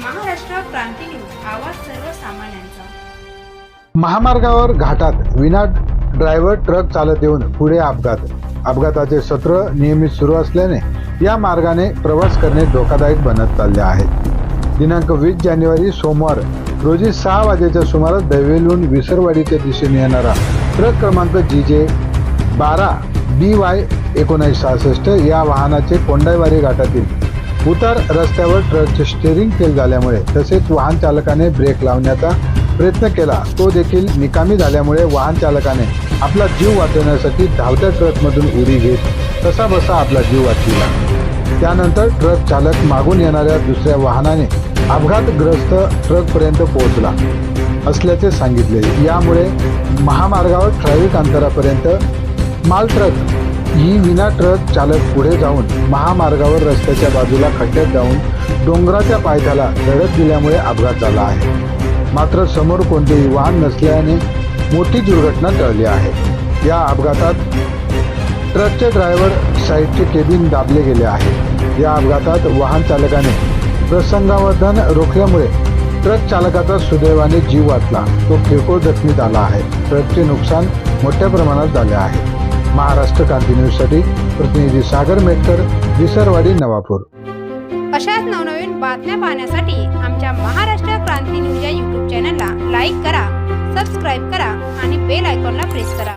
क्रांती news आवाज सर्वसामान्यांचा. महामार्गावर घाटात विना ड्रायव्हर ट्रक चालत येऊन पुढे अपघात. अपघाताचे सत्र नियमित सुरू असल्याने या मार्गाने प्रवास करणे धोकादायक बनत चालले आहे. दिनांक वीस जानेवारी सोमवार रोजी सहा वाजेच्या सुमारास दहिवेलहून विसरवाडीच्या दिशेने येणारा ट्रक क्रमांक जी जे बारा बी वाय एकोणीस सहासष्ट या वाहनाचे कोंडाईवारी घाटातील उतार रस्त्यावर ट्रकचे स्टेअरिंग फेल झाल्यामुळे तसेच वाहन चालकाने ब्रेक लावण्याचा प्रयत्न केला. तो देखील निकामी झाल्यामुळे वाहन चालकाने आपला जीव वाचवण्यासाठी धावत्या ट्रकमधून उडी घेत तसा बसा आपला जीव वाचविला. त्यानंतर ट्रक चालक मागून येणाऱ्या दुसऱ्या वाहनाने अपघातग्रस्त ट्रकपर्यंत पोहोचला असल्याचे सांगितले. यामुळे महामार्गावर ठराविक अंतरापर्यंत माल ट्रक ही विना ट्रक चालक पुढे जाऊन महामार्गावर रस्त्याच्या बाजूला खड्ड्यात जाऊन डोंगराच्या पायथ्याला धडक दिल्यामुळे अपघात झाला आहे. मात्र समोर कोणतेही वाहन नसल्याने मोठी दुर्घटना टळली आहे. या अपघातात ट्रकचे ड्रायव्हर साईडचे केबिन दाबले गेले आहे. या अपघातात वाहन चालकाने प्रसंगावधान रोखल्यामुळे ट्रक चालकाचा सुदैवाने जीव वाचला. तो किरकोळ जखमी झाला आहे. ट्रकचे नुकसान मोठ्या प्रमाणात झाले आहे. महाराष्ट्र क्रांती न्यूजसाठी प्रतिनिधी सागर मेटकर विसरवाडी नवापूर. अशाच नवनवीन बातम्या पाहण्यासाठी आमच्या महाराष्ट्र क्रांती न्यूज या यूट्यूब चॅनलला लाईक करा सबस्क्राईब करा आणि बेल आयकॉनला प्रेस करा.